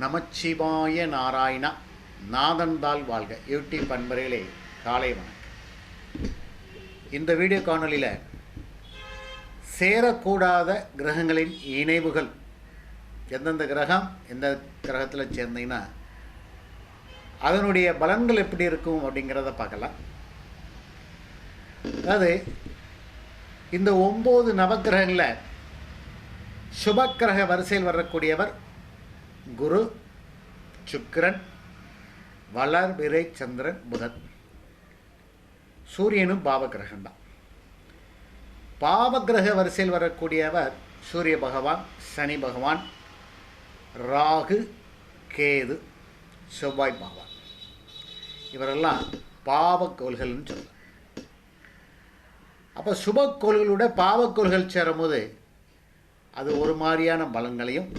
நமச்சிவாய நாராயணா நாதன்தால் வாழ்க. யூடியூப் அன்பர்களே காலை வணக்கம். இந்த வீடியோ காணொலியில் சேரக்கூடாத கிரகங்களின் இணைவுகள் எந்தெந்த கிரகம் எந்த கிரகத்தில் சேர்ந்தீங்கன்னா அதனுடைய பலன்கள் எப்படி இருக்கும் அப்படிங்கிறத பார்க்கலாம். அதாவது இந்த ஒம்பது நவக்கிரகங்களில் சுபக்கிரக வரிசையில் வரக்கூடியவர் குரு சுக்கிரன் வளர்பிறை சந்திரன் புதன். சூரியனும் பாவகிரகம் தான். பாவகிரக வரிசையில் வரக்கூடியவர் சூரிய பகவான் சனி பகவான் ராகு கேது செவ்வாய் பகவான். இவரெல்லாம் பாவக்கோள்கள்னு சொல்லலாம் அப்போ சுபக்கோள்களோட பாவக்கோள்கள் சேரும்போது அது ஒரு மாதிரியான பலன்களையும்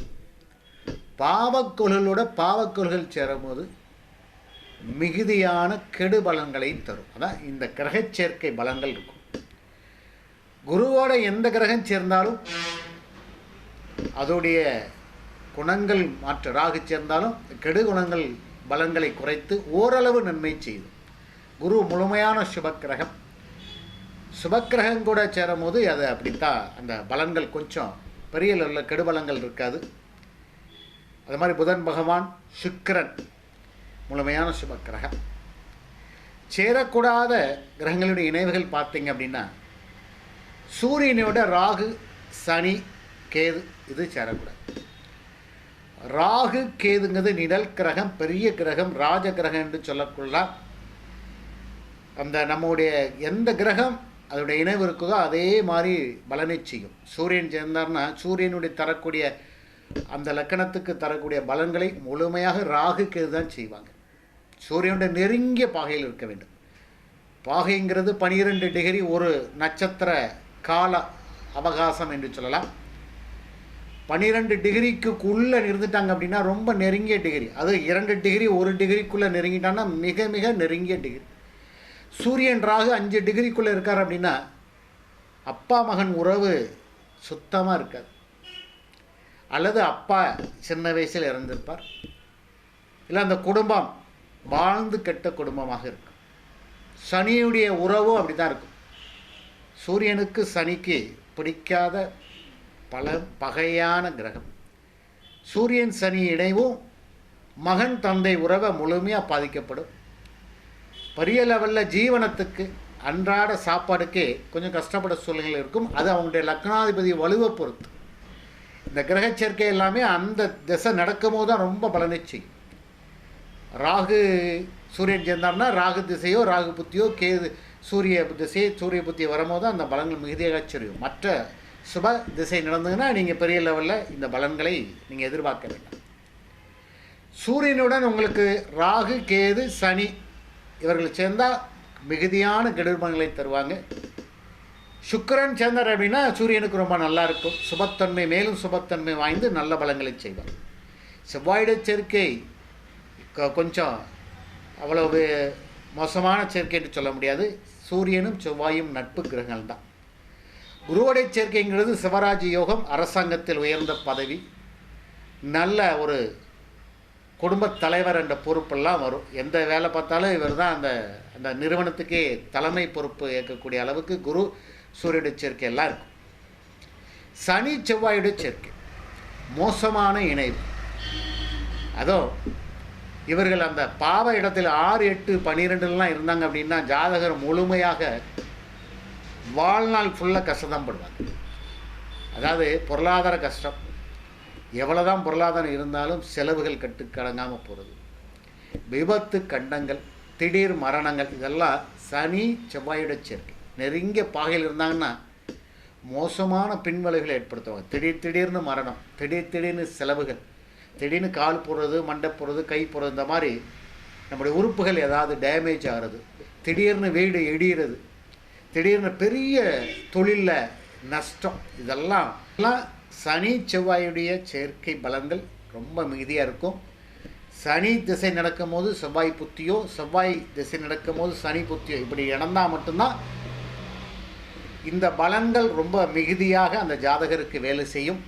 பாவக்கொள்களோட பாவக்கொள்கள் சேரும்போது மிகுதியான கெடு பலன்களையும் தரும். அதான் இந்த கிரகச் சேர்க்கை பலன்கள் இருக்கும். குருவோட எந்த கிரகம் சேர்ந்தாலும் அதோடைய குணங்கள் மாற்ற ராகு சேர்ந்தாலும் கெடு குணங்கள் பலன்களை குறைத்து ஓரளவு நன்மை செய்யும். குரு முழுமையான சுபக்கிரகம். சுபக்கிரகம் கூட சேரும்போது அது அப்படித்தான் அந்த பலன்கள் கொஞ்சம் பெரிய லெவலில் கெடுபலங்கள் இருக்காது. அது மாதிரி புதன் பகவான் சுக்கிரன் முழுமையான சுபக்கிரகம். சேரக்கூடாத கிரகங்களுடைய இணைவுகள் பார்த்தீங்க அப்படின்னா சூரியனோட ராகு சனி கேது இது சேரக்கூடாது. ராகு கேதுங்கிறது நிழல் கிரகம் பெரிய கிரகம் ராஜ கிரகம் என்று சொல்லக்குள்ள அந்த நம்முடைய எந்த கிரகம் அதோடைய இணைவு இருக்குதோ அதே மாதிரி பலனை செய்யும். சூரியன் சேர்ந்தார்னா சூரியனுடைய தரக்கூடிய அந்த லக்கணத்துக்கு தரக்கூடிய பலன்களை முழுமையாக ராகு கேது தான் செய்வாங்க. சூரியனுடைய நெருங்கிய பாகையில் இருக்க வேண்டும். பாகைங்கிறது பனிரெண்டு டிகிரி ஒரு நட்சத்திர கால அவகாசம் என்று சொல்லலாம். பன்னிரெண்டு டிகிரிக்குள்ளே இருந்துட்டாங்க அப்படின்னா ரொம்ப நெருங்கிய டிகிரி. அது இரண்டு டிகிரி ஒரு டிகிரிக்குள்ளே நெருங்கிட்டான்னா மிக மிக நெருங்கிய டிகிரி. சூரியன் ராகு அஞ்சு டிகிரிக்குள்ளே இருக்கார் அப்படின்னா அப்பா மகன் உறவு சுத்தமாக இருக்காது. அல்லது அப்பா சின்ன வயசில் இறந்திருப்பார். இல்லை அந்த குடும்பம் வாழ்ந்து கெட்ட குடும்பமாக இருக்கும். சனியுடைய உறவும் அப்படி தான் இருக்கும். சூரியனுக்கு சனிக்கு பிடிக்காத பல பகையான கிரகம். சூரியன் சனி இணைவும் மகன் தந்தை உறவை முழுமையாக பாதிக்கப்படும். பெரிய லெவலில் ஜீவனத்துக்கு அன்றாட சாப்பாடுக்கே கொஞ்சம் கஷ்டப்பட சூழ்நிலை இருக்கும். அது அவங்களுடைய லக்னாதிபதி வலுவை பொறுத்து. இந்த கிரக சேர்க்கை எல்லாமே அந்த திசை நடக்கும் போது தான் ரொம்ப பலனை செய்யும் ராகு சூரியன் சேர்ந்தார்னா ராகு திசையோ ராகு புத்தியோ கேது சூரிய திசை சூரிய புத்தி வரும்போது அந்த பலன்கள் மிகுதியாக சரியும் மற்ற சுப திசை நடந்ததுன்னா நீங்கள் பெரிய லெவலில் இந்த பலன்களை நீங்கள் எதிர்பார்க்க வேண்டாம். சூரியனுடன் உங்களுக்கு ராகு கேது சனி இவர்கள் சேர்ந்தால் மிகுதியான கெடுபங்களை தருவாங்க. சுக்கரன் சேர்ந்தார் அப்படின்னா சூரியனுக்கு ரொம்ப நல்லா இருக்கும். சுபத்தன்மை மேலும் சுபத்தன்மை வாய்ந்து நல்ல பலங்களை செய்வார். செவ்வாயுடைய சேர்க்கை கொஞ்சம் அவ்வளவு மோசமான சேர்க்கை என்று சொல்ல முடியாது. சூரியனும் செவ்வாயும் நட்பு கிரகங்கள் தான். குருவுடைய சேர்க்கைங்கிறது சிவராஜ் யோகம் அரசாங்கத்தில் உயர்ந்த பதவி நல்ல ஒரு குடும்பத் தலைவர் என்ற பொறுப்பெல்லாம் வரும். எந்த வேலை பார்த்தாலும் இவர் தான் அந்த அந்த நிறுவனத்துக்கே தலைமை பொறுப்பு ஏற்கக்கூடிய அளவுக்கு குரு சூரியனுடைய சேர்க்கை எல்லாம் இருக்கும். சனி செவ்வாயுடைய சேர்க்கை. மோசமான இணைவு. அதோ இவர்கள் அந்த பாவ இடத்தில் ஆறு எட்டு பன்னிரெண்டுலாம் இருந்தாங்க அப்படின்னா ஜாதகர் முழுமையாக வாழ்நாள் ஃபுல்லாக கஷ்டம் படுவாங்க. அதாவது பொருளாதார கஷ்டம். எவ்வளோதான் பொருளாதாரம் இருந்தாலும் செலவுகள் கட்டுக்கடங்காமல் போகிறது விபத்து கண்டங்கள் திடீர் மரணங்கள் இதெல்லாம் சனி செவ்வாயோட சேர்க்கை. நெருங்கிய பாகையில் இருந்தாங்கன்னா மோசமான பின்விளைவுகளை ஏற்படுத்துவாங்க. திடீர் திடீர்னு மரணம் திடீர் திடீர்னு செலவுகள் திடீர்னு கால் போடுறது மண்டை போடுறது கை போடுறது இந்த மாதிரி நம்முடைய உறுப்புகள் ஏதாவது டேமேஜ் ஆகிறது திடீர்னு வீடு இடிகிறது திடீர்னு பெரிய தொழிலில் நஷ்டம் இதெல்லாம் எல்லாம் சனி செவ்வாயுடைய செயற்கை பலன்கள் ரொம்ப மிகுதியாக இருக்கும். சனி திசை நடக்கும்போது செவ்வாய் புத்தியோ செவ்வாய் திசை நடக்கும்போது சனி புத்தியோ இப்படி இழந்தால் மட்டும்தான் இந்த பலன்கள் ரொம்ப மிகுதியாக அந்த ஜாதகருக்கு வேலை செய்யும்.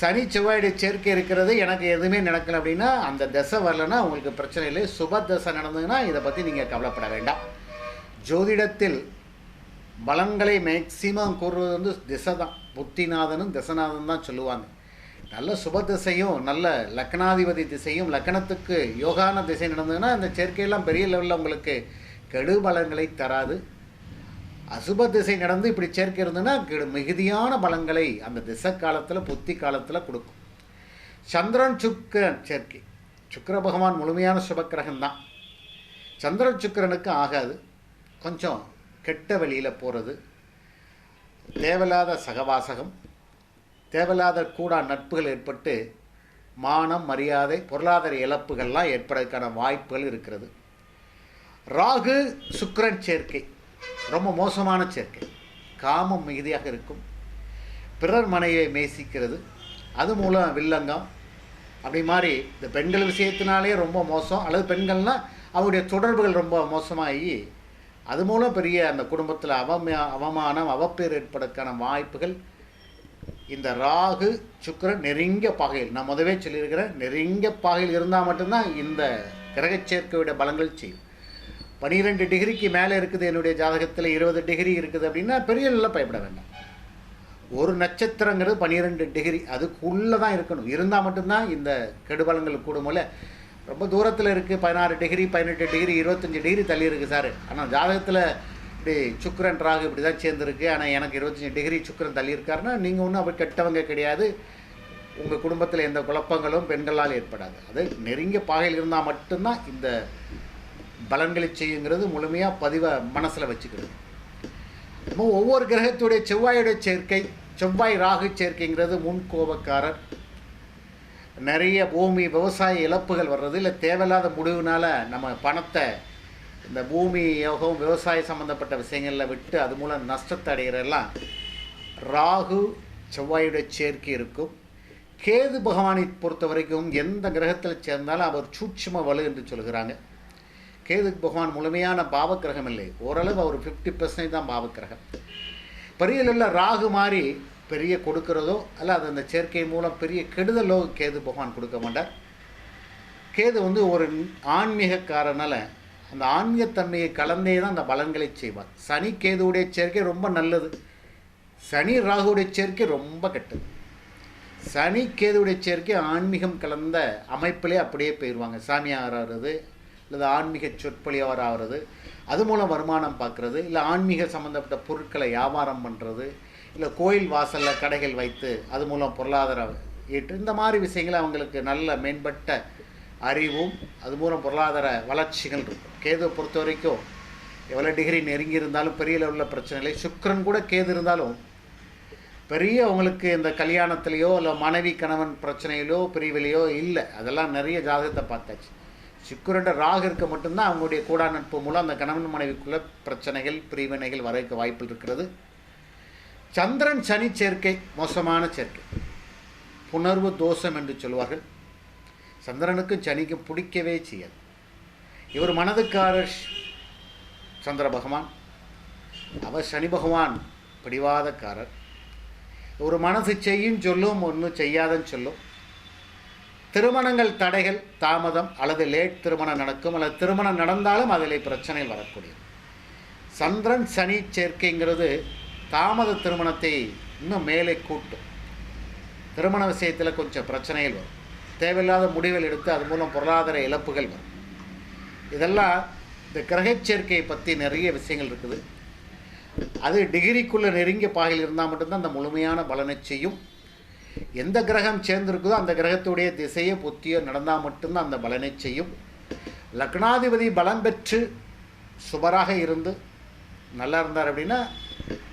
சனி செவ்வாயுடைய சேர்க்கை இருக்கிறது எனக்கு எதுவுமே நடக்கல அப்படின்னா அந்த தசை வரலன்னா உங்களுக்கு பிரச்சனை இல்லை. சுப தசை நடந்ததுன்னா இதை பற்றி நீங்கள் கவலைப்பட வேண்டாம். ஜோதிடத்தில் பலன்களை மேக்சிமம் கூறுவது வந்து திசை தான். புத்திநாதனும் திசநாதனும் தான் சொல்லுவாங்க. நல்ல சுப திசையும் நல்ல லக்னாதிபதி திசையும் லக்கணத்துக்கு யோகான திசை நடந்ததுன்னா அந்த சேர்க்கையெல்லாம் பெரிய லெவலில் உங்களுக்கு கெடு பலன்களை தராது. அசுப திசை நடந்து இப்படி சேர்க்கை இருந்ததுன்னா கெடு மிகுதியான பலங்களை அந்த திசை காலத்தில் புத்தி காலத்தில் கொடுக்கும். சந்திரன் சுக்கரன் சேர்க்கை. சுக்கிர பகவான் முழுமையான சுபக்கிரகம்தான். சந்திரன் சுக்கரனுக்கு ஆகாது. கொஞ்சம் கெட்ட வழியில் போகிறது தேவையில்லாத சகவாசகம். தேவையில்லாத கூடா நட்புகள் ஏற்பட்டு மானம் மரியாதை பொருளாதார இழப்புகள்லாம் ஏற்படுறதுக்கான வாய்ப்புகள் இருக்கிறது. ராகு சுக்கிரன் சேர்க்கை. ரொம்ப மோசமான சேர்க்கை. காமம் மிகுதியாக இருக்கும். பிறர் மனையை மேசிக்கிறது அது மூலம் வில்லங்கம். அப்படி மாதிரி இந்த பெண்கள் விஷயத்தினாலே ரொம்ப மோசம். அல்லது பெண்கள்னால் அவருடைய தொடர்புகள் ரொம்ப மோசமாகி அது மூலம் பெரிய அந்த குடும்பத்தில் அவமா அவமானம் அவப்பேர் ஏற்படுறதுக்கான வாய்ப்புகள். இந்த ராகு சுக்கரன் நெருங்கிய பாகையில் நான் முதவே சொல்லியிருக்கிறேன் நெருங்கிய பாகையில் இருந்தால் மட்டும்தான் இந்த கிரகச்சேர்க்கையுடைய பலங்கள் செய்யும். பனிரெண்டு டிகிரிக்கு மேலே இருக்குது என்னுடைய ஜாதகத்தில் இருபது டிகிரி இருக்குது அப்படின்னா பெரிய நல்லா பயப்பட வேண்டாம். ஒரு நட்சத்திரங்கிறது பன்னிரெண்டு டிகிரி அதுக்குள்ளே தான் இருக்கணும். இருந்தால் மட்டும்தான் இந்த கெடுபலங்கள் கூடுமோல. ரொம்ப தூரத்தில் இருக்குது பதினாறு டிகிரி பதினெட்டு டிகிரி இருபத்தஞ்சி டிகிரி தள்ளி இருக்குது சார். ஆனால் ஜாதகத்தில் இப்படி சுக்கிரன் ராகு இப்படி தான் சேர்ந்துருக்கு. ஆனால் எனக்கு இருபத்தஞ்சி டிகிரி சுக்கரன் தள்ளி இருக்காருன்னா நீங்கள் ஒன்றும் அப்படி கெட்டவங்க கிடையாது. உங்கள் குடும்பத்தில் எந்த குழப்பங்களும் பெண்களால் ஏற்படாது. அது நெருங்கிய பாகையில் இருந்தால் மட்டும்தான் இந்த பலன்களை செய்யுங்கிறது முழுமையாக பதிவை மனசில் வச்சுக்கிறது. நம்ம ஒவ்வொரு கிரகத்துடைய செவ்வாயுடைய சேர்க்கை செவ்வாய் ராகு சேர்க்கைங்கிறது முன் கோபக்காரர். நிறைய பூமி விவசாய இழப்புகள் வர்றது இல்லை தேவையில்லாத முடிவுனால் நம்ம பணத்தை இந்த பூமி யோகம் விவசாய சம்மந்தப்பட்ட விஷயங்களில் விட்டு அது மூலம் நஷ்டத்தை அடைகிறெல்லாம் ராகு செவ்வாயுடைய சேர்க்கை இருக்கும். கேது பகவானை பொறுத்த வரைக்கும் எந்த கிரகத்தில் சேர்ந்தாலும் அவர் சூட்சும வலு என்று சொல்கிறாங்க கேது பகவான் முழுமையான பாவக்கிரகம் இல்லை. ஓரளவு அவர் ஃபிஃப்டி பர்சன்டேஜ் தான் பாவக்கிரகம். பெரிய ராகு மாதிரி பெரிய கொடுக்கிறதோ அல்ல அது அந்த சேர்க்கை மூலம் பெரிய கெடுதலோ கேது பகவான் கொடுக்க மாட்டார். கேது வந்து ஒரு ஆன்மீகக்காரனால் அந்த ஆன்மீகத்தன்மையை கலந்தே தான் அந்த பலன்களை செய்வார். சனி கேதுவுடைய சேர்க்கை ரொம்ப நல்லது. சனி ராகுடைய சேர்க்கை ரொம்ப கெட்டது. சனி கேதுவுடைய சேர்க்கை ஆன்மீகம் கலந்த அமைப்பிலே அப்படியே போயிடுவாங்க சாமியார் ஆகிறது அல்லது ஆன்மீக சொற்பொழியவர் ஆகிறது அது மூலம் வருமானம் பார்க்குறது இல்லை ஆன்மீக சம்மந்தப்பட்ட பொருட்களை வியாபாரம் பண்ணுறது இல்லை கோயில் வாசலில் கடைகள் வைத்து அது மூலம் பொருளாதாரம் ஈட்டு இந்த மாதிரி விஷயங்களை அவங்களுக்கு நல்ல மேம்பட்ட அறிவும் அது மூலம் பொருளாதார வளர்ச்சிகள் இருக்கும். கேதுவை பொறுத்த வரைக்கும் எவ்வளோ டிகிரி நெருங்கி இருந்தாலும் பெரிய லெவலில் பிரச்சனை இல்லை. கூட கேது இருந்தாலும் பெரிய அவங்களுக்கு இந்த கல்யாணத்துலேயோ இல்லை மனைவி கணவன் பிரச்சனையிலோ பிரிவிலையோ இல்லை. அதெல்லாம் நிறைய ஜாதகத்தை பார்த்தாச்சு. சுக்கரண்ட ராகு இருக்க மட்டும்தான் அவங்களுடைய கூடா நட்பு மூலம் அந்த கணவன் மனைவிக்குள்ள பிரச்சனைகள் பிரிவினைகள் வரக்க வாய்ப்பு இருக்கிறது. சந்திரன் சனி சேர்க்கை மோசமான சேர்க்கை. புணர்வு தோஷம் என்று சொல்வார்கள். சந்திரனுக்கும் சனிக்கும் பிடிக்கவே செய்யாது. இவர் மனதுக்காரர் சந்திர பகவான். அவர் சனி பகவான் பிடிவாதக்காரர். ஒரு மனசு செய்யும் சொல்லும் ஒன்றும் செய்யாதன்னு சொல்லும். திருமணங்கள் தடைகள் தாமதம் அல்லது லேட் திருமணம் நடக்கும் அல்லது திருமணம் நடந்தாலும் அதில் பிரச்சனைகள் வரக்கூடியது சந்திரன் சனி சேர்க்கைங்கிறது தாமத திருமணத்தை இன்னும் மேலே கூட்டும். திருமண விஷயத்தில் கொஞ்சம் பிரச்சனைகள் வரும். தேவையில்லாத முடிவுகள் எடுத்து அது மூலம் பொருளாதார இழப்புகள் வரும். இதெல்லாம் இந்த கிரகச் சேர்க்கையை பற்றி நிறைய விஷயங்கள் இருக்குது. அது டிகிரிக்குள்ளே நெருங்கிய பாகையில் இருந்தால் மட்டும்தான் அந்த முழுமையான பலனை செய்யும். எந்த கிரகம் சேர்ந்திருக்குதோ அந்த கிரகத்துடைய திசையோ புத்தியோ நடந்தால் மட்டும்தான் அந்த பலனை செய்யும். லக்னாதிபதி பலம் பெற்று சுபராக இருந்து நல்லா இருந்தார் அப்படின்னா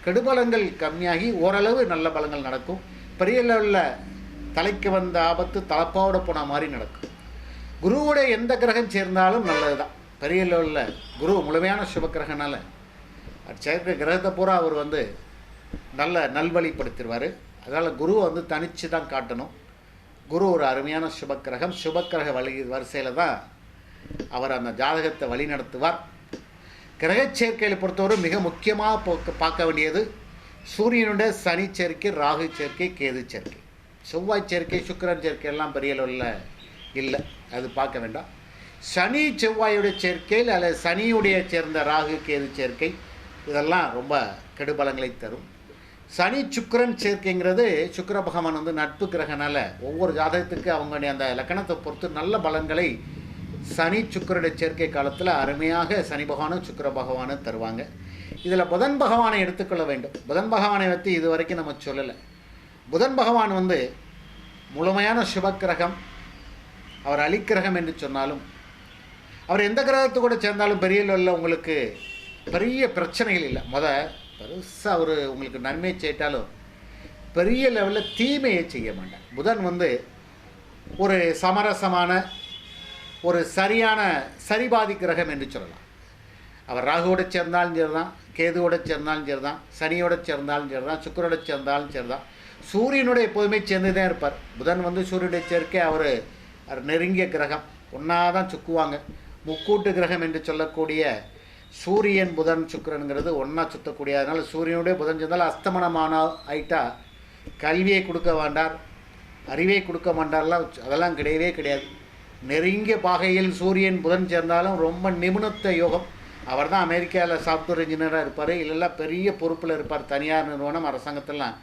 கெடுபலங்கள் கம்மியாகி ஓரளவு நல்ல பலங்கள் நடக்கும். பெரிய லெவலில் தலைக்கு வந்த ஆபத்து தலப்பாவோட போன மாதிரி நடக்கும். குருவுடைய எந்த கிரகம் சேர்ந்தாலும் நல்லது தான் பெரிய லெவலில் குரு முழுமையான சுபக்கிரகனால அது சேர்க்கிற கிரகத்தை பூரா அவர் வந்து நல்ல நல்வழிப்படுத்திடுவார். அதனால் குருவை வந்து தனித்து தான் காட்டணும். குரு ஒரு அருமையான சுபக்கிரகம். சுபக்கிரக வழி வரிசையில் தான் அவர் அந்த ஜாதகத்தை வழி நடத்துவார். கிரகச்சேர்க்கையில் பொறுத்தவரை மிக முக்கியமாக போக்க பார்க்க வேண்டியது சூரியனுடைய சனி சேர்க்கை ராகு சேர்க்கை கேது சேர்க்கை. செவ்வாய் சேர்க்கை சுக்கரன் சேர்க்கை எல்லாம் பெரிய அளவில் இல்லை. அது பார்க்க வேண்டாம். சனி செவ்வாயுடைய சேர்க்கையில் அல்லது சனியுடைய சேர்ந்த ராகு கேது சேர்க்கை இதெல்லாம் ரொம்ப கெடுபலங்களை தரும். சனி சுக்கிரன் சேர்க்கைங்கிறது சுக்கர பகவான் வந்து நட்பு கிரகனால ஒவ்வொரு ஜாதகத்துக்கு அவங்களுடைய அந்த லக்கணத்தை பொறுத்து நல்ல பலன்களை சனி சுக்கிரனுடைய சேர்க்கை காலத்தில் அருமையாக சனி பகவானும் சுக்கர பகவானும் தருவாங்க. இதில் புதன் பகவானை எடுத்துக்கொள்ள வேண்டும். புதன் பகவானை பற்றி இது வரைக்கும் நம்ம சொல்லலை. புதன் பகவான் வந்து முழுமையான சுபக்கிரகம் அவர் அலிக்கிரகம் என்று சொன்னாலும் அவர் எந்த கிரகத்து கூட சேர்ந்தாலும் பெரிய லெவலில் உங்களுக்கு பெரிய பிரச்சனைகள் இல்லை. முத பெருசாக அவர் உங்களுக்கு நன்மை செய்யிட்டாலும் பெரிய லெவலில் தீமையை செய்ய மாட்டார். புதன் வந்து ஒரு சமரசமான ஒரு சரியான சரிபாதி கிரகம் என்று சொல்லலாம். அவர் ராகுவோட சேர்ந்தாலும் சரிதான் கேதுவோட சேர்ந்தாலும் சரிதான் சனியோட சேர்ந்தாலும் சரிதான் சுக்கரோட சேர்ந்தாலும் சரிதான். சூரியனோட எப்போதுமே சேர்ந்து தான் இருப்பார். புதன் வந்து சூரியனுடைய சேர்க்கை அவர் நெருங்கிய கிரகம். ஒன்றா தான் சுக்குவாங்க. முக்கூட்டு கிரகம் என்று சொல்லக்கூடிய சூரியன் புதன் சுக்கரனுங்கிறது ஒன்றா சுத்தக்கூடிய அதனால் சூரியனுடைய புதன் சேர்ந்தால் அஸ்தமனமான ஆயிட்டா கல்வியை கொடுக்க வேண்டார் அறிவை கொடுக்க மாட்டார்லாம் அதெல்லாம் கிடையவே கிடையாது. நெருங்கிய பாகையில் சூரியன் புதன் சேர்ந்தாலும் ரொம்ப நிபுணத்த யோகம். அவர் தான் அமெரிக்காவில் சாஃப்ட்வேர் இன்ஜினியராக இருப்பார் இல்லைல்லாம் பெரிய பொறுப்பில் இருப்பார் தனியார் நிறுவனம் அரசாங்கத்திலாம்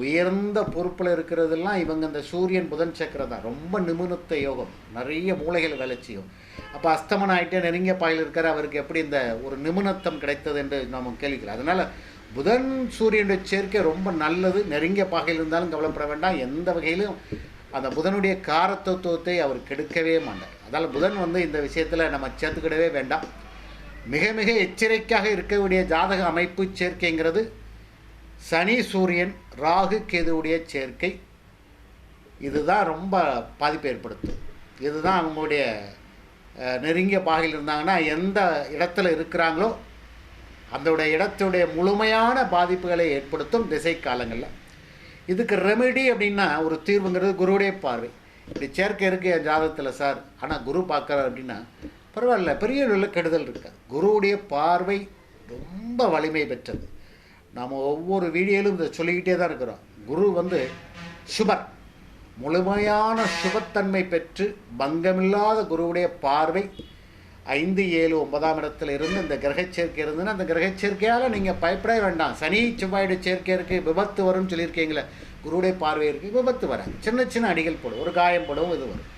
உயர்ந்த பொறுப்பில் இருக்கிறதெல்லாம் இவங்க இந்த சூரியன் புதன் சக்கரம் தான். ரொம்ப நிபுணத்த யோகம். நிறைய மூளைகள் வேலை செய்யும் அப்போ அஸ்தமனம் ஆகிட்டே நெருங்கிய பாயில் இருக்கார். அவருக்கு எப்படி இந்த ஒரு நிபுணத்தம் கிடைத்தது என்று நாம் கேள்விக்கிறோம். அதனால் புதன் சூரியனுடைய சேர்க்கை ரொம்ப நல்லது. நெருங்கிய பாகையில் இருந்தாலும் கவலைப்பட வேண்டாம். எந்த வகையிலும் அந்த புதனுடைய காரத்தத்துவத்தை அவர் கெடுக்கவே மாட்டார். அதனால் புதன் வந்து இந்த விஷயத்தில் நம்ம சேர்த்துக்கிடவே வேண்டாம். மிக மிக எச்சரிக்கையாக இருக்கக்கூடிய ஜாதக அமைப்பு சேர்க்கைங்கிறது சனி சூரியன் ராகு கேதுவுடைய சேர்க்கை. இதுதான் ரொம்ப பாதிப்பை ஏற்படுத்தும். இதுதான் அவங்களுடைய நெருங்கிய பாகையில் இருந்தாங்கன்னா எந்த இடத்துல இருக்கிறாங்களோ அதோடைய இடத்துடைய முழுமையான பாதிப்புகளை ஏற்படுத்தும் திசை காலங்களில். இதுக்கு ரெமெடி அப்படின்னா ஒரு தீர்வுங்கிறது குருவுடைய பார்வை. இப்படி சேர்க்கை இருக்குது என் ஜாதகத்தில் சார் ஆனால் குரு பார்க்குறார் அப்படின்னா பரவாயில்ல பெரிய நல்ல கெடுதல் இருக்காது. குருவுடைய பார்வை ரொம்ப வலிமை பெற்றது. நாம் ஒவ்வொரு வீடியோயிலும் இதை சொல்லிக்கிட்டே தான் இருக்கிறோம். குரு வந்து சுபர். முழுமையான சுபத்தன்மை பெற்று பங்கமில்லாத குருவுடைய பார்வை ஐந்து ஏழு ஒன்பதாம் இடத்துல இருந்து இந்த கிரகச்சேர்க்கை இருந்துன்னா அந்த கிரகச்சேர்க்கையால் நீங்கள் பயப்படவே வேண்டாம். சனி செவ்வாயுடைய சேர்க்கை இருக்குது விபத்து வரும்னு சொல்லியிருக்கீங்களே குருவுடைய பார்வை இருக்குது விபத்து வராது. சின்ன சின்ன அடிகள் போடும் ஒரு காயம் போடும் இது வரும்.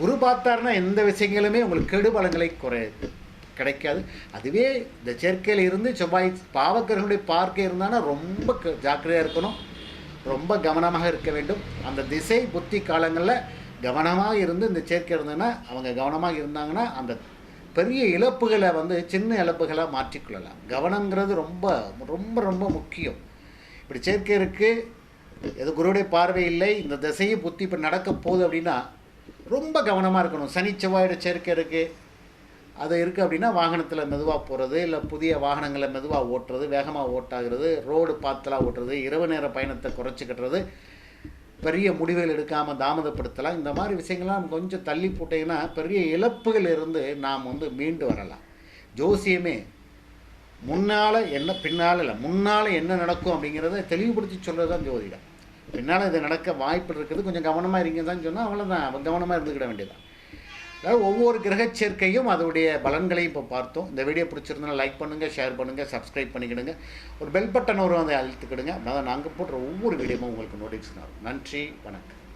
குரு பார்த்தாருன்னா எந்த விஷயங்களுமே உங்களுக்கு கெடு பலங்களை குறை கிடைக்காது. அதுவே இந்த சேர்க்கையில் இருந்து செவ்வாய் பாவக்கர்களுடைய பார்க்க இருந்தாங்கன்னா ரொம்ப க- இருக்கணும். ரொம்ப கவனமாக இருக்க வேண்டும். அந்த திசை புத்தி காலங்களில் கவனமாக இருந்து இந்த சேர்க்கை இருந்ததுன்னா அவங்க கவனமாக இருந்தாங்கன்னா அந்த பெரிய இழப்புகளை வந்து சின்ன இழப்புகளாக மாற்றிக்கொள்ளலாம். கவனங்கிறது ரொம்ப ரொம்ப ரொம்ப முக்கியம். இப்படி சேர்க்கை இருக்குது எது குருடைய பார்வை இல்லை. இந்த திசையை புத்தி இப்போ நடக்க போகுது அப்படின்னா ரொம்ப கவனமாக இருக்கணும். சனி செவ்வாயோட சேர்க்கை இருக்குது அது இருக்குது அப்படின்னா வாகனத்தில் மெதுவாக போகிறது இல்லை புதிய வாகனங்களை மெதுவாக ஓட்டுறது வேகமாக ஓட்டாகிறது ரோடு பாத்தலாக ஓட்டுறது இரவு நேர பயணத்தை குறைச்சிக்கிட்டுறது பெரிய முடிவுகள் எடுக்காமல் தாமதப்படுத்தலாம். இந்த மாதிரி விஷயங்கள்லாம் கொஞ்சம் தள்ளி போட்டீங்கன்னா பெரிய இழப்புகள் இருந்து நாம் வந்து மீண்டு வரலாம். ஜோசியமே முன்னால் என்ன பின்னால் இல்லை முன்னால் என்ன நடக்கும் அப்படிங்கிறத தெளிவுபடுத்தி சொல்கிறது தான் ஜோதிடம். பின்னால் இது நடக்க வாய்ப்பு இருக்குது கொஞ்சம் கவனமாக இருங்க தான் சொன்னால் அவ்வளோதான் கவனமாக இருந்துக்கிட வேண்டியதான் அதாவது ஒவ்வொரு கிரக சேர்க்கையும் அதோடைய பலன்களையும் இப்போ பார்த்தோம். இந்த வீடியோ பிடிச்சிருந்தா லைக் பண்ணுங்கள் ஷேர் பண்ணுங்கள் சப்ஸ்கிரைப் பண்ணிக்கிடுங்க. ஒரு பெல் பட்டன் ஒரு வந்து அழுத்துக்கிடுங்க. அதான் நாங்கள் போடுற ஒவ்வொரு வீடியோவும் உங்களுக்கு நோட்டிஃபிகேஷன் ஆகும். நன்றி வணக்கம்.